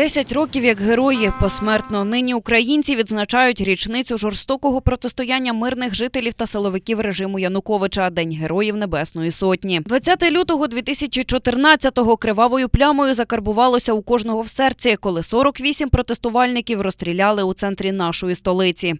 Десять років як герої посмертно. Нині українці відзначають річницю жорстокого протистояння мирних жителів та силовиків режиму Януковича День Героїв Небесної Сотні. 20 лютого 2014-го кривавою плямою закарбувалося у кожного в серці, коли 48 протестувальників розстріляли у центрі нашої столиці.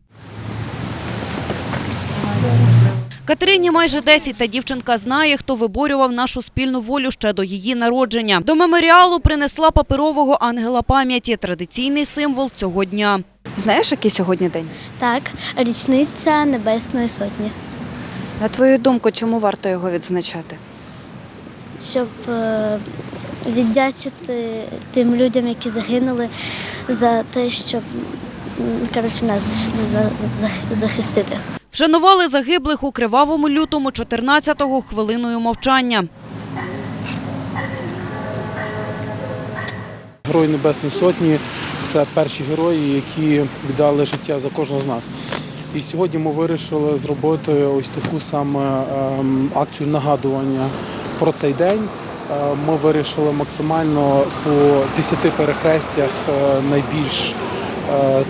Катерині майже 10, та дівчинка знає, хто виборював нашу спільну волю ще до її народження. До меморіалу принесла паперового ангела пам'яті, традиційний символ цього дня. Знаєш, який сьогодні день? Так, річниця Небесної Сотні, На твою думку, чому варто його відзначати? щоб е, віддячити тим людям, які загинули за те, щоб коротше, нас за- за- захистити. Вшанували загиблих у кривавому лютому 14-го хвилиною мовчання. Герої Небесної Сотні це перші герої, які віддали життя за кожного з нас. І сьогодні ми вирішили зробити ось таку саме ем, акцію нагадування про цей день. Е, Ми вирішили максимально по 10 перехрестях е, найбільш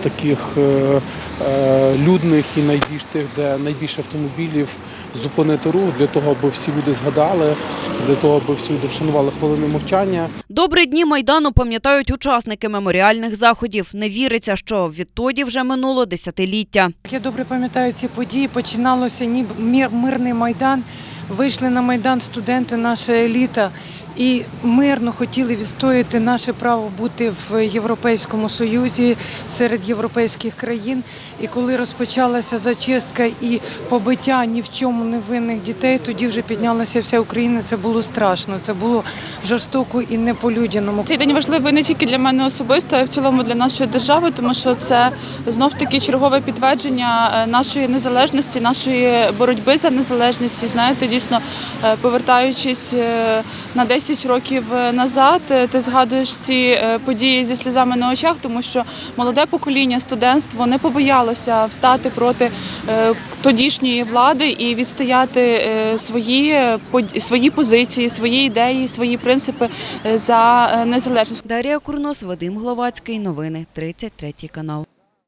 таких е, е, людних і найбільш тих, де найбільше автомобілів зупинити рух для того, аби всі люди згадали, для того, аби всі люди вшанували хвилину мовчання. Добрі дні майдану пам'ятають учасники меморіальних заходів. Не віриться, що відтоді вже минуло десятиліття. Я добре пам'ятаю ці події. Починалося ніби мирний майдан. Вийшли на майдан студенти, наша еліта, і мирно хотіли відстояти наше право бути в Європейському Союзі серед європейських країн. І коли розпочалася зачистка і побиття ні в чому невинних дітей, тоді вже піднялася вся Україна. Це було страшно. Це було жорстоко і не по-людяному. Цей день важливий не тільки для мене особисто, а й в цілому для нашої держави, тому що це знов таки чергове підтвердження е, нашої незалежності, нашої боротьби за незалежність. І знаєте, дійсно е, повертаючись е, на 10 років е, назад, е, ти згадуєш ці е, події зі сльозами на очах, тому що молоде покоління, студентство не побоялося встати проти тодішньої влади і відстояти свої, свої позиції, свої ідеї, свої принципи за незалежність. Дар'я Курнос, Вадим Гловацький. Новини 33 канал.